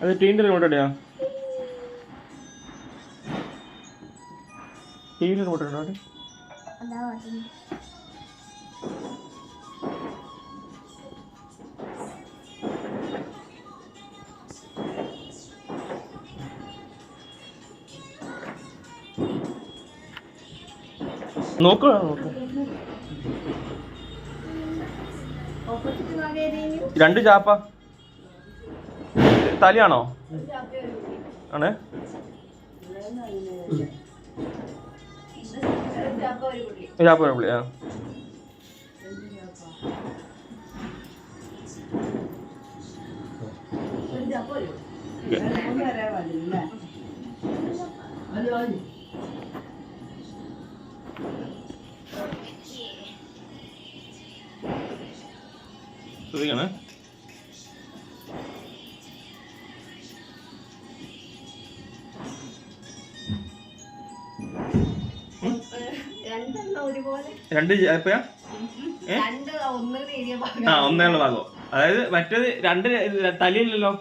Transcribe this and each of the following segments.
അത് ടീന്റെ റിമോട്ട് എവിടെയാ ടി വിയിൽ റിമോട്ട് ഉണ്ടോ അവിടെ. നോക്കുക നോക്കുക രണ്ട് ചാപ്പ. തലയാണോ? ആണ്. ചാപ്പ ഒരു പുള്ളി ആ. ശ്രദ്ധിക്കണേ രണ്ടെണ്ണം ഒരുപോലെ. രണ്ട് ഭാഗം. ആ ഒന്നേയുള്ള ഭാഗം. അതായത് മറ്റേത് രണ്ട് തലയില്ലല്ലോ?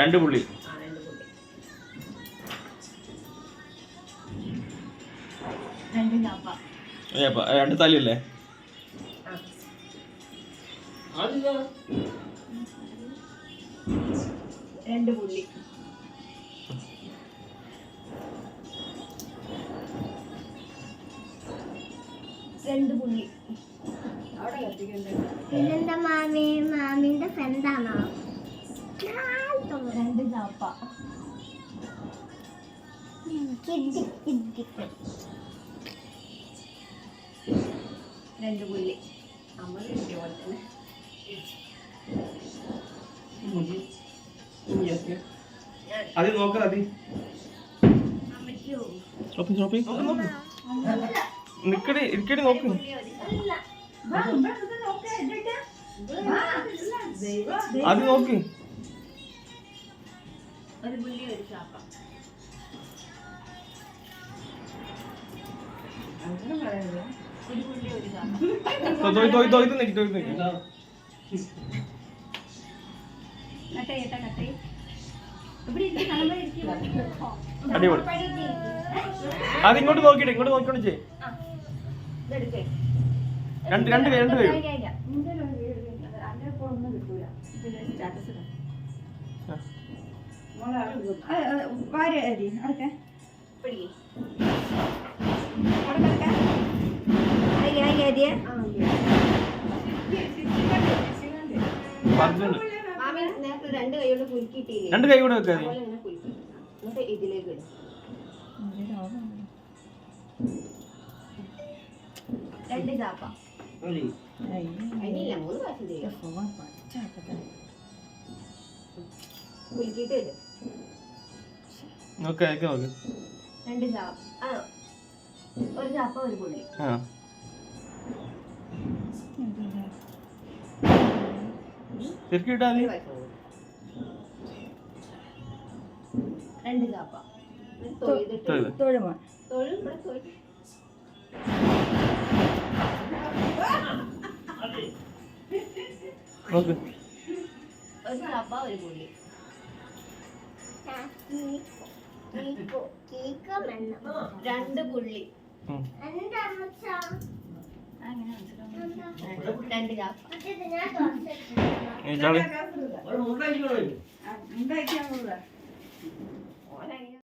രണ്ടും പുള്ളി. രണ്ട് തലയില്ലേ? രണ്ട് പുള്ളി. രണ്ട് പുള്ളി. അവിടെ പിന്നെന്താ മാമി? മാമിന്റെ ഫ്രണ്ടാണോ രണ്ട് ചാപ്പ. കിഡി കിഡി രണ്ട് പുള്ളി. നമ്മൾ കിട്ടിയ പോലെ തന്നെ. അത് നോക്കാം അതി അമ്മയ്ക്കോ ഷോപ്പിംഗ് ഷോപ്പിംഗ് നിക്കടി ഇരിക്കടി നോക്ക്. അത് നോക്ക്. ഒരു അടിപൊളി. അത് ഇങ്ങോട്ട് നോക്കിയിട്ട് ഇങ്ങോട്ട് നോക്കിക്കൊണ്ട് ചെയ്യ്. ആ, ഇതെടുക്ക്. രണ്ട് രണ്ട് കൈ രണ്ട് കൈ. കഴിക്കാം, നേരത്തെ രണ്ട് കൈ കൊണ്ട് കുലുക്കിയിട്ടില്ലേ? രണ്ട് കൈ കൂടെ വെക്കാതെ? അതുപോലെ ഇങ്ങനെ കുലുക്കി എന്നിട്ട് ഇതിലേക്ക് ഇടും. രണ്ട് ചാപ്പ. അതിനില്ല മൂന്ന് പ്രാവശ്യം ചെയ്യാം. കുലുക്കിയിട്ട് ഇടും. നോക്ക് അയക്ക് നോക്ക് രണ്ട് ചാപ്പ ആ ഒരു ചാപ്പ ഒരു പുള്ളി ആ. ശരിക്കും ഇട്ടാ മതി. രണ്ട് ചാപ്പ തൊഴുത്. തൊഴും. ഇവിടെ തൊഴും. ഒരു ചാപ്പ ഒരു പുള്ളി രണ്ട് പുള്ളി. രണ്ട് ചാപ്പ ഈ ചാളി ഓനങ്ങനെ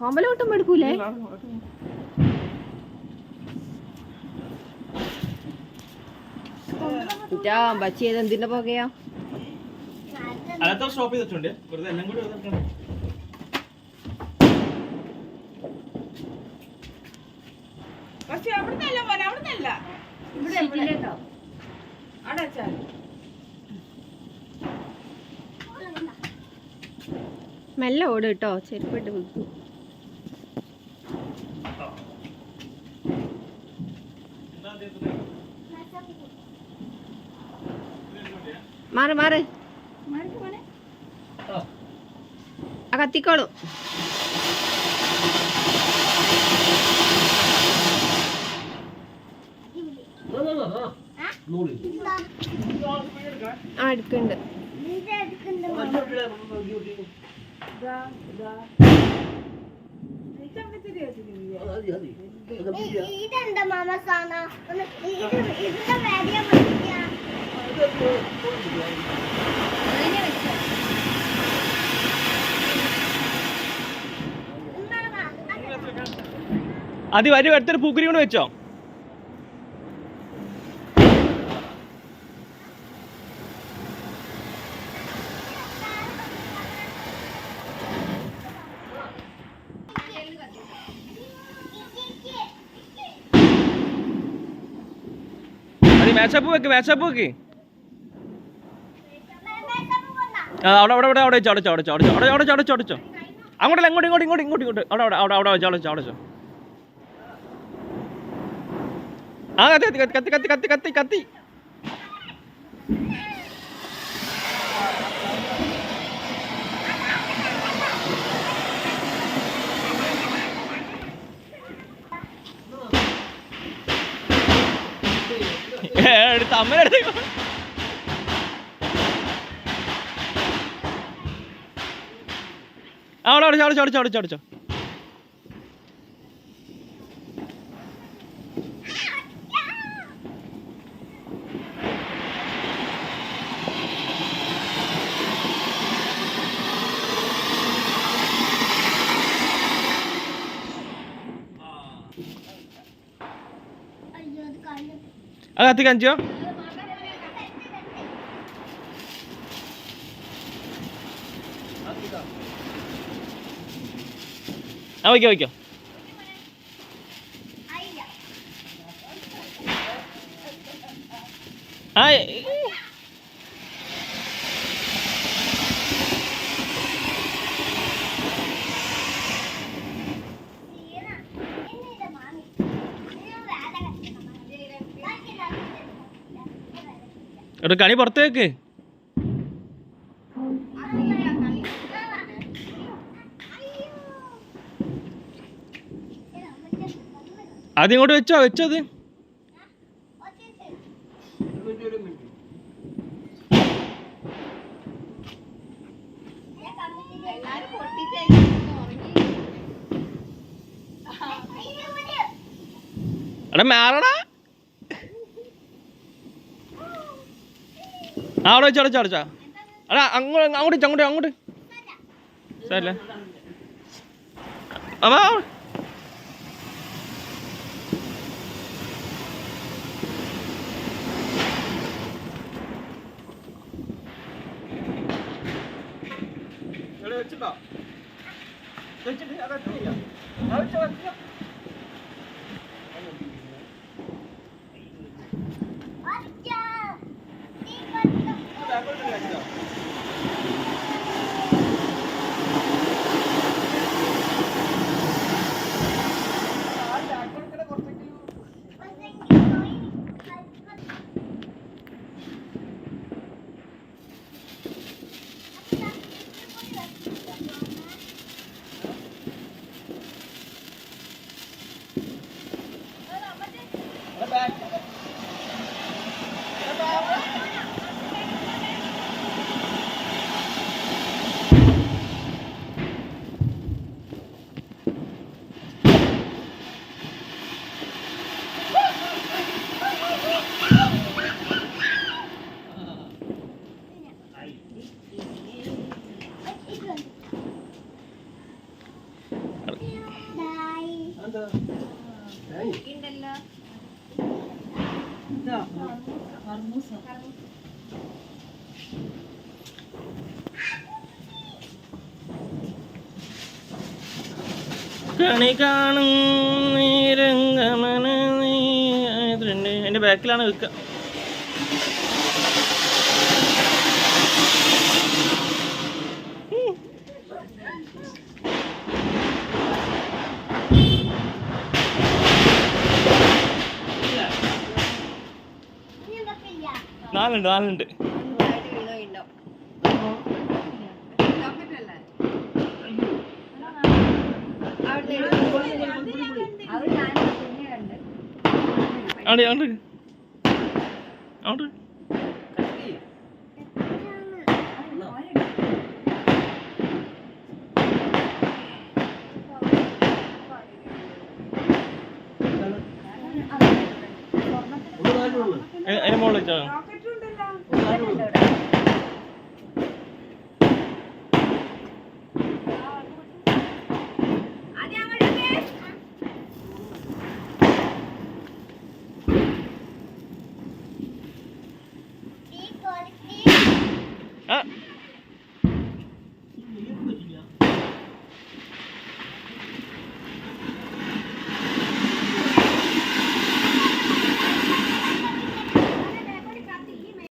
അമ്പലോട്ടും എടുക്കൂലേ? ബച്ചി ചെയ്ത് എന്തിന്റെ പോകയാ? സ്റ്റോപ്പ് ചെയ്തിട്ടുണ്ട്. വെറുതെ എല്ലാം കൂടി മെല്ല ഓട് കേട്ടോ. ചെരുപ്പിട്ട് മുക്കും മാറ് മാറ്. ആ കത്തിക്കോളൂ. ആ എടുക്കുന്നുണ്ട്. ഇതെന്താ മാമ സാധനം ഇതിന്റെ അത് വരി അടുത്തൊരു പൂക്കുരി കൊണ്ട് വെച്ചോ? മേച്ചപ്പ് വെക്ക് മേച്ചപ്പ് വെക്ക്. അവിടെ അവിടെ അവിടെ അവിടെ വെച്ചോ അവിടെ വെച്ചോ, അവിടെ അവിടെ വെച്ചോ, അടച്ചോ അങ്ങോട്ടല്ല അങ്ങോട്ട് ഇങ്ങോട്ട് ഇങ്ങോട്ട് ഇങ്ങോട്ട് ഇങ്ങോട്ട്. അവിടെ അവിടെ അവിടെ അവിടെ വെച്ചോ അവിടെ വെച്ചോ ആ കത്തി കത്തി കത്തി കത്തി കത്തി കത്തി കത്തി. ആ, അവിടെ അടിച്ചോ അടിച്ചോ അടിച്ചോ അടിച്ചോ അടിച്ചോ അത് കണ്ണു അത് കത്തി കാണിച്ചോ ആ വയ്ക്കോ വയ്ക്കോ. ആ ഒരു കണി പുറത്ത് വെക്ക് അത് ഇങ്ങോട്ട് വെച്ചോ വെച്ചോ അത് എടാ മാറടാ. ആ അവിടെ വെച്ചോ അടച്ചോ അടച്ചോ എടാ അങ്ങോട്ട് അങ്ങോട്ട് അങ്ങോട്ട് അങ്ങോട്ട്. സാരല്ലേ അമ്മാ വെച്ചിട്ടോ വെച്ചിട്ട് അതാ ചെയ്യാം വെച്ചോ വെച്ചോ കണി കാണും നീരംഗമന നീ ഇതിലുണ്ട്. അതിന്റെ ബാക്കിലാണ് വെക്കുക നാലുണ്ട് നാലുണ്ട് കാണും നീരംഗമന നീ. എന്റെ ബാക്കിലാണ് എടുത്തു നാലുണ്ട് പിന്നെ കണ്ട്. അവിടെ അവിടെ അവിടെ 对。